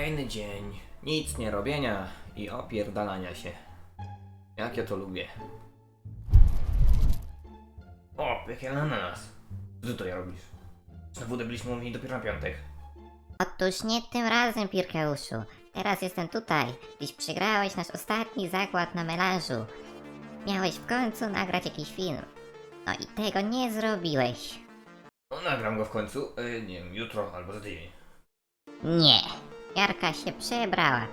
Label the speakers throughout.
Speaker 1: Kolejny dzień. Nic nie robienia i opierdalania się. Jak ja to lubię. O, piekielny ananas. Co ty to ja robisz? Na wódę byliśmy umówieni dopiero na piątek.
Speaker 2: Otóż nie tym razem, Pirkeuszu. Teraz jestem tutaj, gdyś przegrałeś nasz ostatni zakład na melanżu. Miałeś w końcu nagrać jakiś film. No i tego nie zrobiłeś.
Speaker 1: No, nagram go w końcu, y, nie wiem, jutro albo za tydzień.
Speaker 2: Nie. Jarka się przebrała.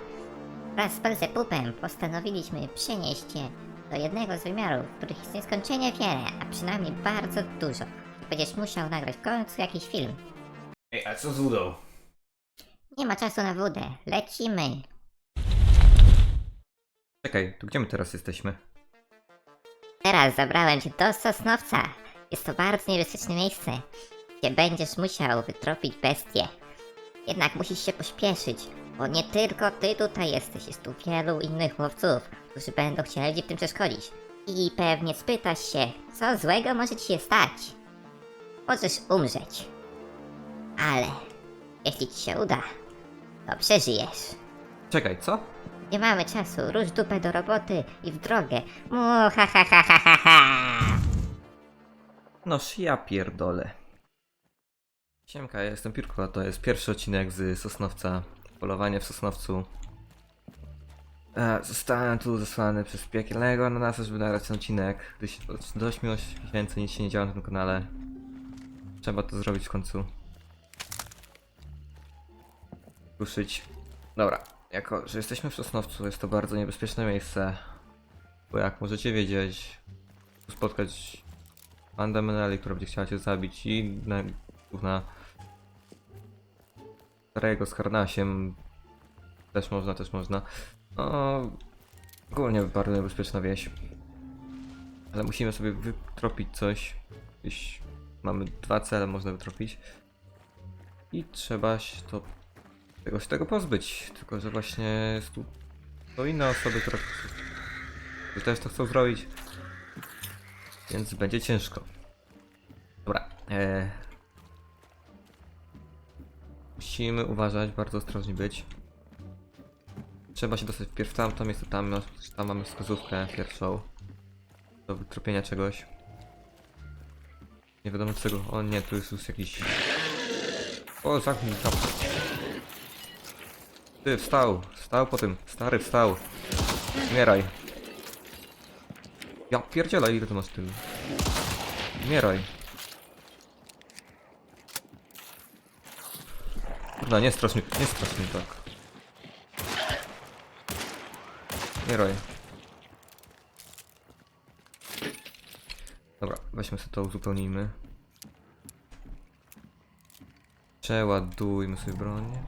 Speaker 2: Wraz z Pelzepupem postanowiliśmy przenieść cię do jednego z wymiarów, których jest nieskończenie wiele, a przynajmniej bardzo dużo. I będziesz musiał nagrać w końcu jakiś film.
Speaker 1: Ej, a co z wódą?
Speaker 2: Nie ma czasu na wódę. Lecimy.
Speaker 1: Czekaj, tu gdzie my teraz jesteśmy?
Speaker 2: Teraz zabrałem cię do Sosnowca. Jest to bardzo niebezpieczne miejsce, gdzie będziesz musiał wytropić bestię. Jednak musisz się pośpieszyć, bo nie tylko ty tutaj jesteś, jest tu wielu innych łowców, którzy będą chcieli ci w tym przeszkodzić. I pewnie spytasz się, co złego może ci się stać. Możesz umrzeć. Ale jeśli ci się uda, to przeżyjesz.
Speaker 1: Czekaj, co?
Speaker 2: Nie mamy czasu, rusz dupę do roboty i w drogę. Mu ha ha ha ha ha ha.
Speaker 1: Noż ja pierdolę. Siemka, ja jestem Pirko, to jest pierwszy odcinek z Sosnowca. Polowanie w Sosnowcu. E, zostałem tu zesłany przez piekielnego ananasa, żeby nagrać ten odcinek. Gdyś od- do 8 miesięcy nic się nie działo na tym kanale. Trzeba to zrobić w końcu. Ruszyć. Dobra, jako że jesteśmy w Sosnowcu, jest to bardzo niebezpieczne miejsce. Bo jak możecie wiedzieć, spotkać Panda Meneli, która będzie chciała cię zabić i na, na starego z harnasiem też można, też można. No, ogólnie bardzo niebezpieczna wieś. Ale musimy sobie wytropić coś. Gdzieś mamy dwa cele, można wytropić. I trzeba się to tego się tego pozbyć. Tylko, że właśnie jest tu to inne osoby, które też to chcą zrobić. Więc będzie ciężko. Dobra. E... Musimy uważać, bardzo ostrożni być. Trzeba się dostać wpierw w tamto miejsce, tam, tam mamy wskazówkę pierwszą. Do wytropienia czegoś. Nie wiadomo czego. O nie, tu jest już jakiś... O, zamknij tam. Ty, wstał. Wstał po tym. Stary, wstał. Umieraj. Ja pierdzielę, ile to masz tylu? Umieraj. Kurna, nie strasz mnie, nie strasz mnie tak. Umieraj. Dobra, weźmy sobie to, uzupełnijmy. Przeładujmy sobie broń.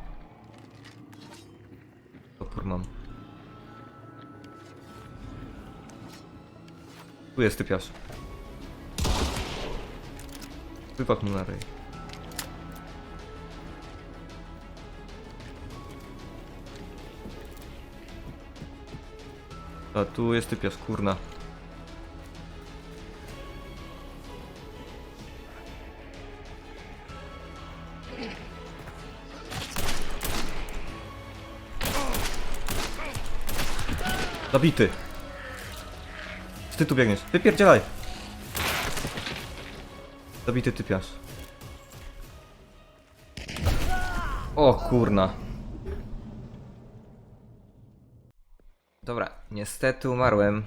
Speaker 1: Opór mam. Tu jest typiarz. Wypadł mu na rej. A tu jest typiarz, kurna. Zabity. Ty tu biegniesz. Wypierdzielaj! Zabity typiarz. O kurna. Dobra, niestety umarłem,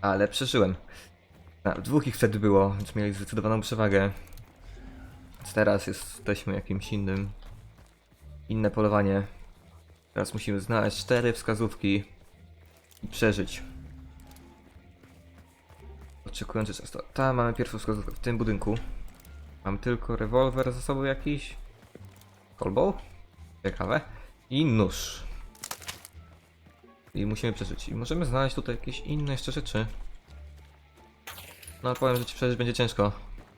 Speaker 1: ale przeżyłem. A, dwóch ich wtedy było, więc mieli zdecydowaną przewagę. Więc teraz jesteśmy jakimś innym. Inne polowanie. Teraz musimy znaleźć cztery wskazówki i przeżyć. Oczekujący czas. Tam mamy pierwszą wskazówkę w tym budynku. Mam tylko rewolwer ze sobą jakiś. Kolbą? Ciekawe. I nóż. I musimy przeżyć. I możemy znaleźć tutaj jakieś inne jeszcze rzeczy. No ale powiem, że ci przeżyć będzie ciężko.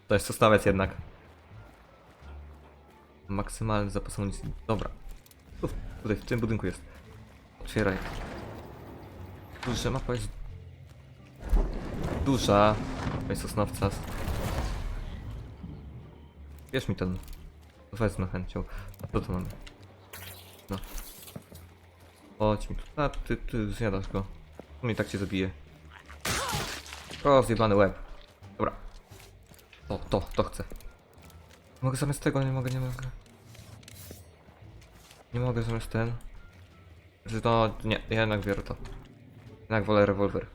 Speaker 1: To jest sostawiec jednak. Maksymalny zapas. Dobra. Tu, tutaj w tym budynku jest. Otwieraj. Kurczę, mapa jest duża. Tutaj sosnowca. Bierz mi ten. Wezmę chęcią. A co to mamy? No. Chodź mi tu. A, ty, ty zjadasz go. On i tak cię zabije. Rozjebany łeb. Dobra. To, to, to chcę. Mogę zamiast tego, nie mogę, nie mogę. Nie mogę zamiast ten. Że to, nie, ja jednak biorę to. Jednak wolę rewolwer.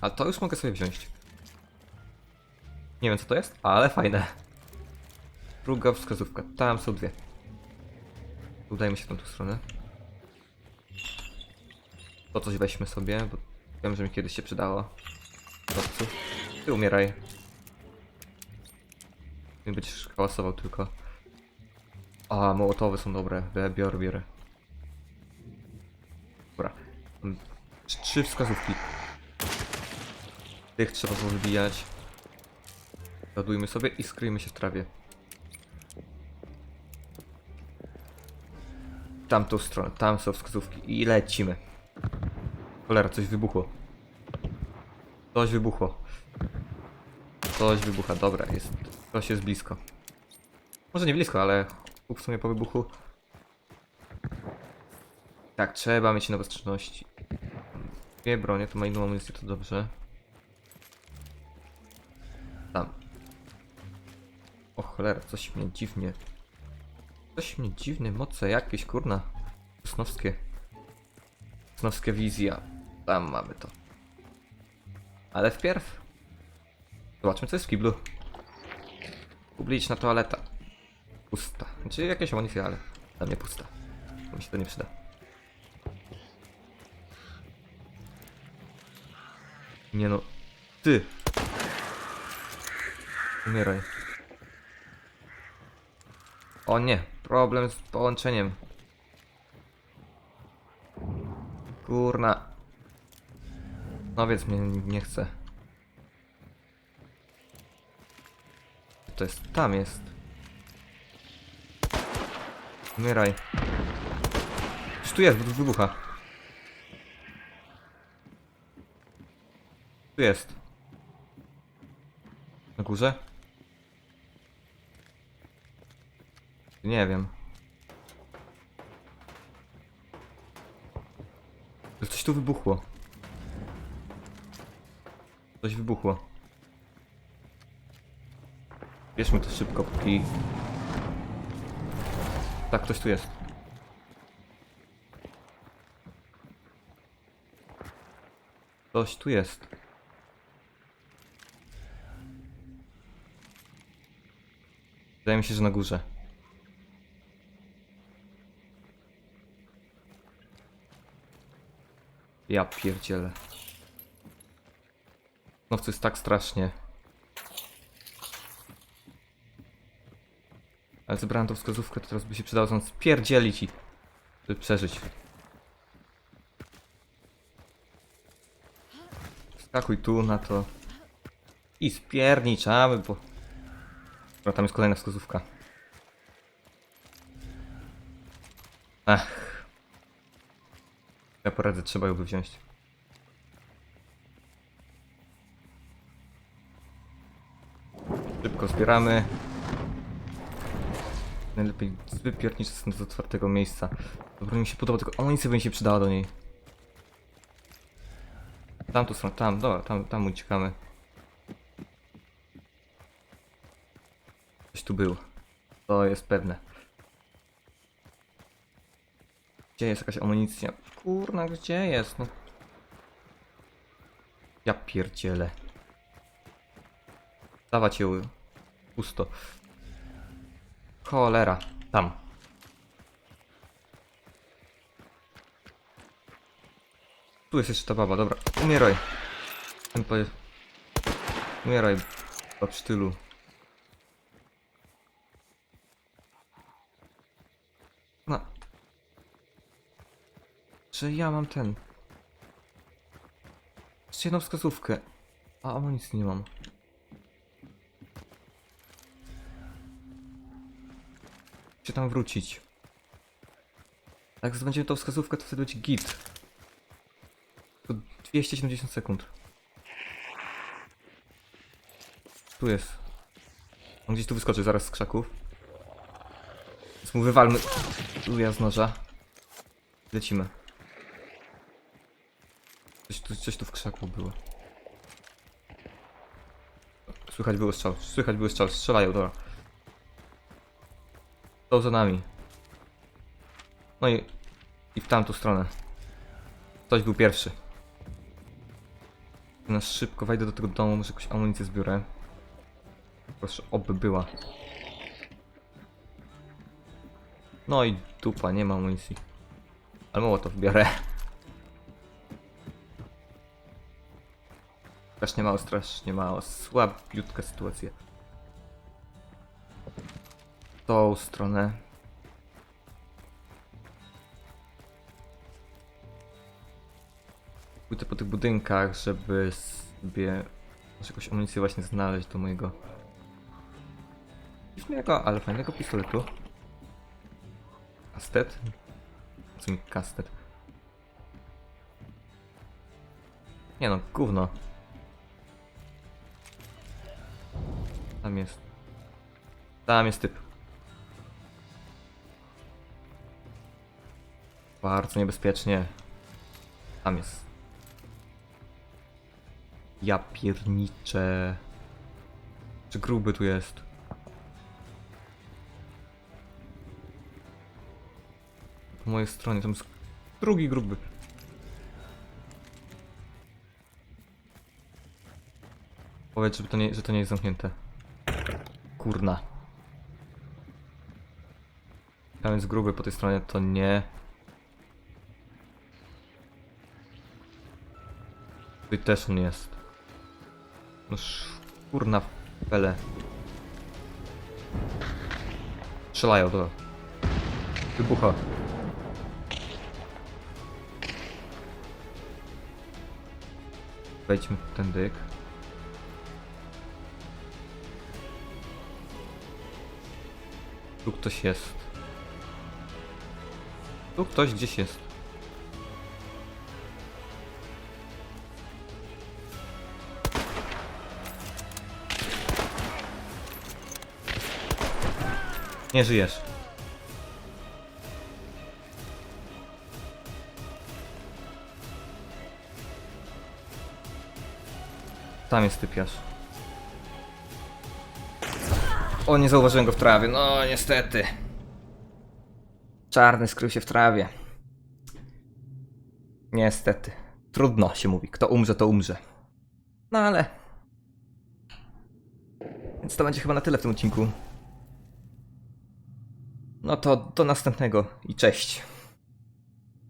Speaker 1: A to już mogę sobie wziąć. Nie wiem co to jest, ale fajne. Druga wskazówka. Tam są dwie. Udajmy się w tą stronę. To coś weźmy sobie, bo wiem, że mi kiedyś się przydało. Chłopcu. Ty umieraj. Nie będziesz hałasował tylko. A, mołotowe są dobre. Biorę, biorę. Dobra. Mam trz- Trzy wskazówki. Tych trzeba wybijać. Ładujmy sobie i skryjmy się w trawie. Tamtą stronę, tam są wskazówki i lecimy. Cholera, coś wybuchło. Coś wybuchło. Coś wybucha, dobra, jest. Coś jest blisko. Może nie blisko, ale w sumie po wybuchu. Tak, trzeba mieć na bezpieczności. Dwie bronie, to ma inną amunicję, to dobrze. Tam. O cholera, coś mnie dziwnie. Coś mnie dziwne, moce jakieś, kurna. Snowskie. Snowskie wizja. Tam mamy to. Ale wpierw. Zobaczmy, co jest w kiblu. Publiczna toaleta. Pusta. Znaczy jakieś amunicje, ale dla mnie pusta. Mi się to nie przyda. Nie no. Ty! Umieraj. O nie, problem z połączeniem. Kurna. No więc mnie nie chce. To jest, tam jest. Umieraj. Już tu jest, bo tu wybucha. Tu jest. Na górze? Nie wiem. Coś tu wybuchło. Coś wybuchło. Bierzmy to szybko, póki... Tak, ktoś tu jest. Ktoś tu jest. Wydaje mi się, że na górze. Ja pierdzielę. No to jest tak strasznie. Ale zebrałem tą wskazówkę, to teraz by się przydało stąd spierdzielić i żeby przeżyć. Wskakuj tu na to. I spierniczamy, bo... Dobra, tam jest kolejna wskazówka. Ach. Ja poradzę, trzeba ją wziąć. Szybko zbieramy. Najlepiej wypiernić stąd z otwartego miejsca. Dobra, mi się podoba, tylko amunicja mi się przydała do niej. Tam tu są, tam, dobra, tam, tam uciekamy. Ktoś tu był. To jest pewne. Gdzie jest jakaś amunicja? Kurna, gdzie jest? No. Ja pierdzielę. Dawać ją. Pusto. Cholera. Tam. Tu jest jeszcze ta baba, dobra. Umieraj. Umieraj. Po sztylu. Że ja mam ten. Jeszcze jedną wskazówkę. A amunicji nie mam. Chcę tam wrócić. Jak zdobędziemy tą wskazówkę, to wtedy będzie git. To 270 sekund. Tu jest. On gdzieś tu wyskoczy zaraz z krzaków. Mu wywalmy luja z noża. Lecimy. Tu, coś tu w krzaku było. Słychać było strzał, słychać było strzał, strzelają, dobra. Są za nami. No i, i w tamtą stronę. Ktoś był pierwszy. Na szybko wejdę do tego domu, może jakąś amunicję zbiorę. Proszę, oby była. No i dupa, nie ma amunicji. Ale mało to biorę. Strasznie mało, strasznie mało. Słabiutka sytuacja. Tą stronę. Pójdę po tych budynkach, żeby sobie może jakąś amunicję właśnie znaleźć do mojego dziwnego, ale fajnego pistoletu. Kastet? Co mi kastet? Nie no, gówno. Tam jest. Tam jest typ. Bardzo niebezpiecznie. Tam jest. Ja pierniczę. Czy gruby tu jest? Po mojej stronie, tam jest drugi gruby. Powiedz, żeby to nie, że to nie jest zamknięte. Kurna. Jest gruby po tej stronie, to nie. Tutaj też on jest. No kurna pele. Strzelają to. Wybucha. Wejdźmy ten dyk. Tu ktoś jest. Tu ktoś gdzieś jest. Nie żyjesz. Tam jest typiarz. O, nie zauważyłem go w trawie. No, niestety. Czarny skrył się w trawie. Niestety. Trudno się mówi. Kto umrze, to umrze. No ale. Więc to będzie chyba na tyle w tym odcinku. No to do następnego i cześć.